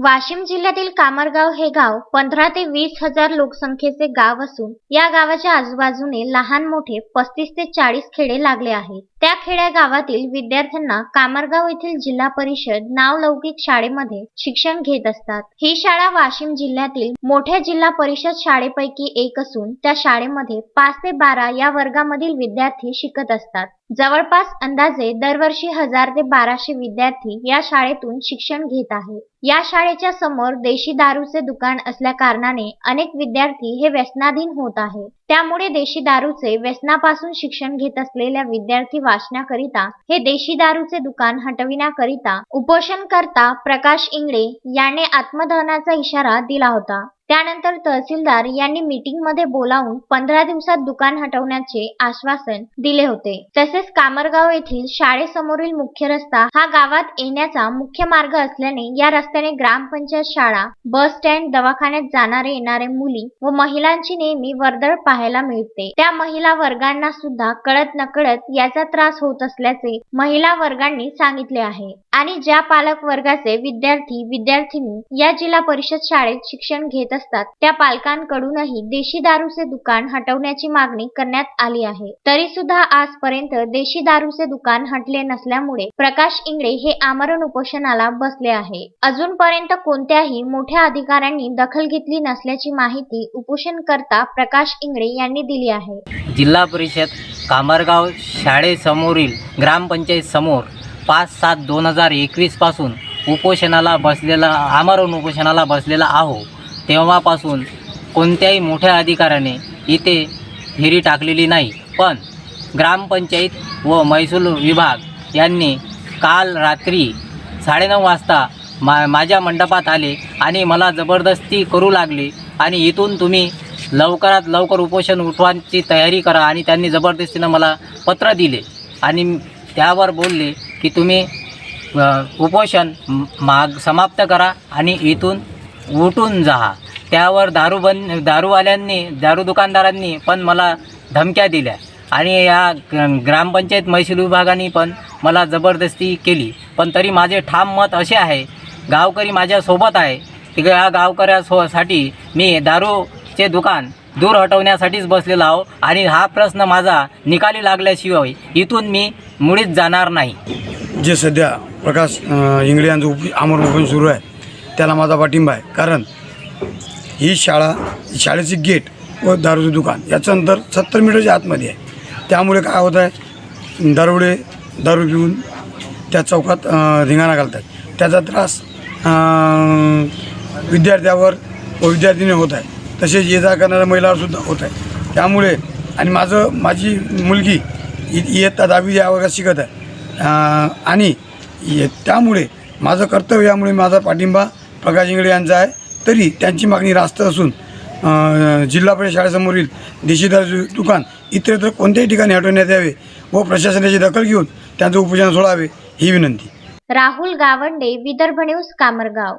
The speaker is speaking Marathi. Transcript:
वाशिम जिल्ह्यातील कामरगाव हे गाव पंधरा ते वीस हजार लोकसंख्येचे गाव असून या गावाच्या आजूबाजूने लहान मोठे पस्तीस ते चाळीस खेडे लागले आहेत. त्या खेड्या गावातील विद्यार्थ्यांना कामरगाव येथील जिल्हा परिषद नावलौकिक शाळेमध्ये शिक्षण घेत असतात. ही शाळा वाशिम जिल्ह्यातील मोठ्या जिल्हा परिषद शाळेपैकी एक असून त्या शाळेमध्ये पाच ते बारा या वर्गामधील विद्यार्थी शिकत असतात. जवळपास अंदाजे दरवर्षी हजार ते बाराशे विद्यार्थी या शाळेतून शिक्षण घेत आहे. या शाळेच्या समोर देशी दारूचे दुकान असल्या कारणाने अनेक विद्यार्थी हे व्यसनाधीन होत आहे. त्यामुळे देशी दारूचे व्यसनापासून शिक्षण घेत असलेल्या विद्यार्थी वाचण्याकरिता हे देशी दारूचे दुकान हटविण्याकरिता उपोषणकर्ता प्रकाश इंगळे याने आत्मदहनाचा इशारा दिला होता. त्यानंतर तहसीलदार यांनी मीटिंगमध्ये बोलावून पंधरा दिवसात दुकान हटवण्याचे आश्वासन दिले होते. तसेच कामरगाव येथील शाळेसमोरील मुख्य रस्ता हा गावात येण्याचा मुख्य मार्ग असल्याने या रस्त्याने ग्रामपंचायत शाळा बस स्टँड दवाखान्यात जाणारे येणारे मुली व महिलांची नेहमी वर्दळ पाहायला मिळते. त्या महिला वर्गांना सुद्धा कळत नकळत याचा त्रास होत असल्याचे महिला वर्गांनी सांगितले आहे. आणि ज्या पालक वर्गाचे विद्यार्थी विद्यार्थिनी या जिल्हा परिषद शाळेत शिक्षण घेत असतात त्या पालकांकडूनही देशी दारूचे दुकान हटवण्याची मागणी करण्यात आली आहे. तरी सुद्धा आजपर्यंत देशी दारूचे दुकान हटले नसल्यामुळे प्रकाश इंगळे हे आमरण उपोषणाला बसले आहे. अजूनपर्यंत कोणत्याही मोठ्या अधिकाऱ्यांनी दखल घेतली नसल्याची माहिती उपोषणकर्ता प्रकाश इंगळे यांनी दिली आहे. जिल्हा परिषद कामरगाव शाळेसमोरील ग्रामपंचायत समोर पाच सात दोन हजार एकवीसपासून उपोषणाला बसलेला आमरण उपोषणाला बसलेला आहो. तेव्हापासून कोणत्याही मोठ्या अधिकाऱ्याने इथे हिरी टाकलेली नाही. पण ग्रामपंचायत व महसूल विभाग यांनी काल रात्री साडेनऊ वाजता मा माझ्या मंडपात आले आणि मला जबरदस्ती करू लागले आणि इथून तुम्ही लवकरात लवकर उपोषण उठवायची तयारी करा आणि त्यांनी जबरदस्तीनं मला पत्र दिले आणि त्यावर बोलले की तुम्ही उपोषण माग समाप्त करा आणि इथून उठून जा. त्यावर दारू बंद दारूवाल्यांनी दारू दुकानदारांनी पण मला धमक्या दिल्या. आणि या ग्रामपंचायत महसूल विभागाने पण मला जबरदस्ती केली. पण तरी माझे ठाम मत असे आहे गावकरी माझ्यासोबत आहे की या गावकऱ्यासाठी मी दारूचे दुकान दूर हटवण्यासाठीच बसलेलो आहो आणि हा प्रश्न माझा निकाली लागल्याशिवाय इथून मी मुळीच जाणार नाही. जे सध्या प्रकाश इंगळे यांचं उप आमरण उपोषण सुरू आहे त्याला माझा पाठिंबा आहे. कारण ही शाळा शाळेची गेट व दारूचं दुकान याचं अंतर सत्तर मीटरच्या आतमध्ये आहे. त्यामुळे काय होत आहे दारुडे दारू घेऊन त्या चौकात रिंगाणा धिंगाणा घालतात त्याचा त्रास विद्यार्थ्यावर व विद्यार्थीने होत आहे. तसेच ये जा करणाऱ्या महिलांवरसुद्धा होत आहे. त्यामुळे आणि माझं माझी मुलगी इ इयत्ता दहावी या वर्गात शिकत आहे. आणि ये- त्यामुळे माझं कर्तव्य यामुळे माझा पाठिंबा प्रकाश इंगळे यांचा आहे. तरी त्यांची मागणी रास्त असून जिल्हा परिषद शाळेसमोरील देशीदार दुकान इतरत्र कोणत्याही ठिकाणी हटवण्यात यावे व प्रशासनाची दखल घेऊन त्यांचं उपोषण सोडावे ही विनंती. राहुल गावंडे विदर्भ न्यूज कामरगाव.